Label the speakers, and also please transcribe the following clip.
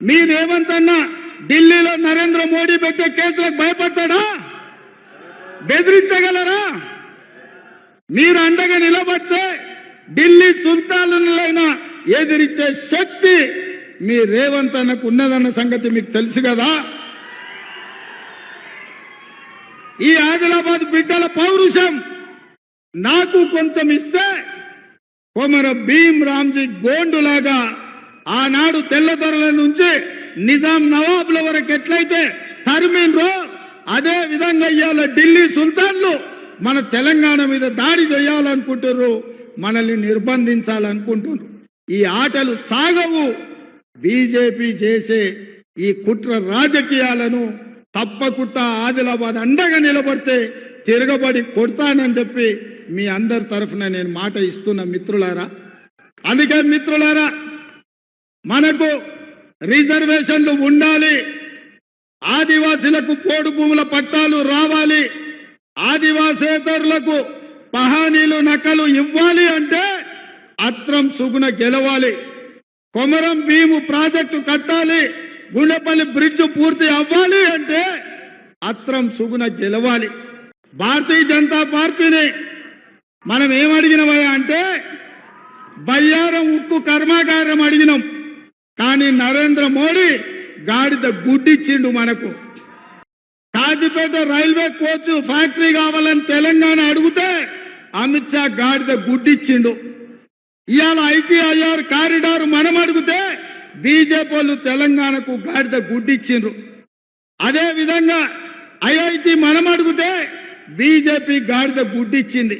Speaker 1: మీ ఢిల్లీలో నరేంద్ర మోడీ పెట్టే కేసులకు భయపడతాడా? బెదిరించగలరా? మీరు అండగా నిలబడితే ఢిల్లీ సుల్తానులైన ఎదిరించే శక్తి మీ రేవంత్ అన్నకు ఉన్నదన్న సంగతి మీకు తెలుసు కదా? ఈ ఆదిలాబాద్ బిడ్డల పౌరుషం నాకు కొంచెం ఇస్తే కొమర భీం రామ్జీ గోండులాగా ఆనాడు తెల్లదొరల నుంచి నిజాం నవాబుల వరకు ఎట్లయితే తరిమిన్రో అదే విధంగా ఇవాళ ఢిల్లీ సుల్తాన్లు మన తెలంగాణ మీద దాడి చేయాలనుకుంటున్నారు మనల్ని నిర్బంధించాలనుకుంటున్నారు ఈ ఆటలు సాగవు. బీజేపీ చేసే ఈ కుట్ర రాజకీయాలను తప్పకుండా ఆదిలాబాద్ అండగా నిలబడితే తిరగబడి కొడతానని చెప్పి మీ అందరి తరఫున నేను మాట ఇస్తున్న మిత్రులారా. అందుకే మిత్రులారా మనకు రిజర్వేషన్లు ఉండాలి. ఆదివాసీలకు పోడు భూముల పట్టాలు రావాలి. ఆదివాసేతరులకు పహానీలు నకలు ఇవ్వాలి అంటే అత్రం సుగుణ గెలవాలి. కొమరం భీము ప్రాజెక్టు కట్టాలి. గుండెపల్లి బ్రిడ్జ్ పూర్తి అవ్వాలి అంటే అత్రం సుగుణ గెలవాలి. భారతీయ జనతా పార్టీని మనం ఏమడిగినవయ్యా అంటే బయ్యారం ఉక్కు కర్మాగారం అడిగినాం. కానీ నరేంద్ర మోడీ గాడిద గుడ్డిచ్చిండు మనకు. కాజీపేట రైల్వే కోచ్ ఫ్యాక్టరీ కావాలని తెలంగాణ అడిగితే అమిత్ షా గాడిద గుడ్డిచ్చిండు. ఇవాళ ఐటీఐఆర్ కారిడార్ మనం అడిగితే బీజేపీ వాళ్ళు తెలంగాణకు గాడిద గుడ్డిచ్చిండ్రు. అదే విధంగా ఐఐటి మనం అడిగితే బీజేపీ గాడిద గుడ్డిచ్చింది.